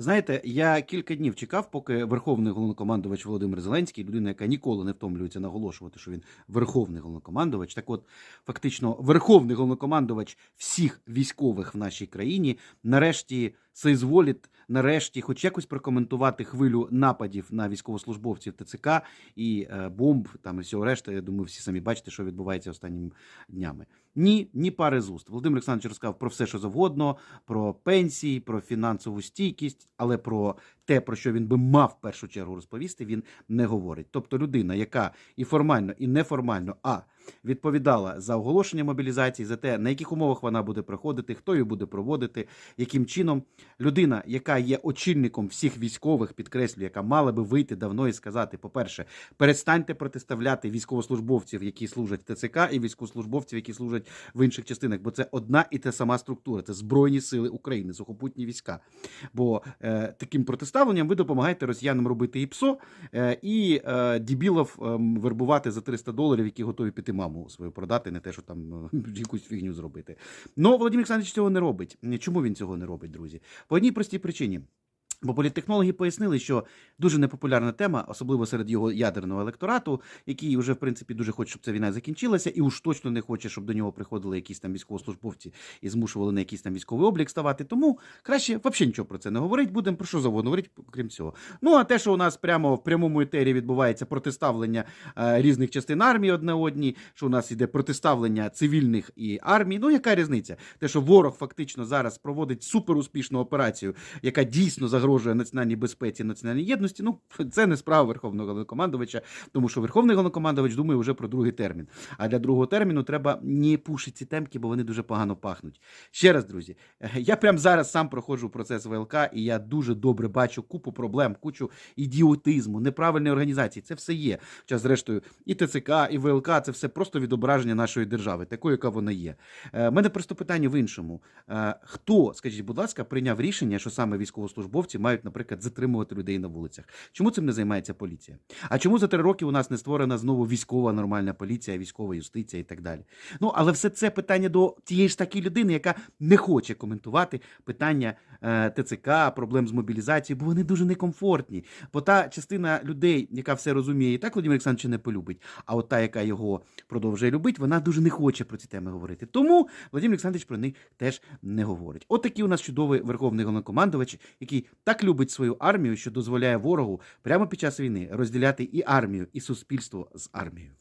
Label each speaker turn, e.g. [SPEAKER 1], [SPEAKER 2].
[SPEAKER 1] Знаєте, я кілька днів чекав, поки верховний головнокомандувач Володимир Зеленський, людина, яка ніколи не втомлюється наголошувати, що він верховний головнокомандувач. Так от, фактично, верховний головнокомандувач всіх військових в нашій країні нарешті соізволить, нарешті, хоч якось прокоментувати хвилю нападів на військовослужбовців ТЦК і е, бомб там і всього решта. Я думаю, всі самі бачите, що відбувається останніми днями. Ні, ні пари з уст. Володимир Олександрович розказав про все, що завгодно, про пенсії, про фінансову стійкість, але про те, про що він би мав в першу чергу розповісти, він не говорить. Тобто людина, яка і формально, і неформально, а відповідала за оголошення мобілізації, за те, на яких умовах вона буде проходити, хто її буде проводити, яким чином людина, яка є очільником всіх військових, підкреслюю, яка мала би вийти давно і сказати: по-перше, перестаньте протиставляти військовослужбовців, які служать в ТЦК, і військовослужбовців, які служать в інших частинах, бо це одна і та сама структура, це Збройні Сили України, сухопутні війська. Бо е, таким протиставленням ви допомагаєте росіянам робити і ПСО, е, і е, дібілов е, вербувати за 300 доларів, які готові піти маму свою продати, не те, що там е, якусь фігню зробити. Ну, Володимир Олександрович цього не робить. Чому він цього не робить, друзі? По одній простій причині. Бо політтехнологи пояснили, що дуже непопулярна тема, особливо серед його ядерного електорату, який вже в принципі дуже хоче, щоб ця війна закінчилася, і уж точно не хоче, щоб до нього приходили якісь там військовослужбовці і змушували на якийсь там військовий облік ставати. Тому краще взагалі нічого про це не говорить. Будемо про що завгодно говорити, крім цього. Ну а те, що у нас прямо в прямому етері відбувається протиставлення е, різних частин армії одне одній, що у нас іде протиставлення цивільних і армії. Ну яка різниця? Те, що ворог фактично зараз проводить суперуспішну операцію, яка дійсно загрожує національній безпеці, національній єдності. Ну це не справа верховного головнокомандувача, тому що верховний головнокомандувач думає вже про другий термін. А для другого терміну треба не пушити ці темки, бо вони дуже погано пахнуть. Ще раз, друзі, е, я прямо зараз сам проходжу процес ВЛК, і я дуже добре бачу купу проблем, кучу ідіотизму, неправильної організації. Це все є. Час, зрештою, і ТЦК, і ВЛК це все просто відображення нашої держави, такою, яка вона є. У мене просто питання в іншому. Е, Хто, скажіть, будь ласка, прийняв рішення, що саме військовослужбовці мають, наприклад, затримувати людей на вулицях? Чому цим не займається поліція? А чому за три роки у нас не створена знову військова нормальна поліція, військова юстиція і так далі? Ну, але все це питання до тієї ж таки людини, яка не хоче коментувати питання е, ТЦК, проблем з мобілізацією, бо вони дуже некомфортні. Бо та частина людей, яка все розуміє, і так Володимир Олександрович не полюбить. А от та, яка його продовжує любити, вона дуже не хоче про ці теми говорити. Тому Володимир Олександрович про них теж не говорить. От такий у нас чудовий верховний головнокомандувач, який так любить свою армію, що дозволяє ворогу прямо під час війни розділяти і армію, і суспільство з армією.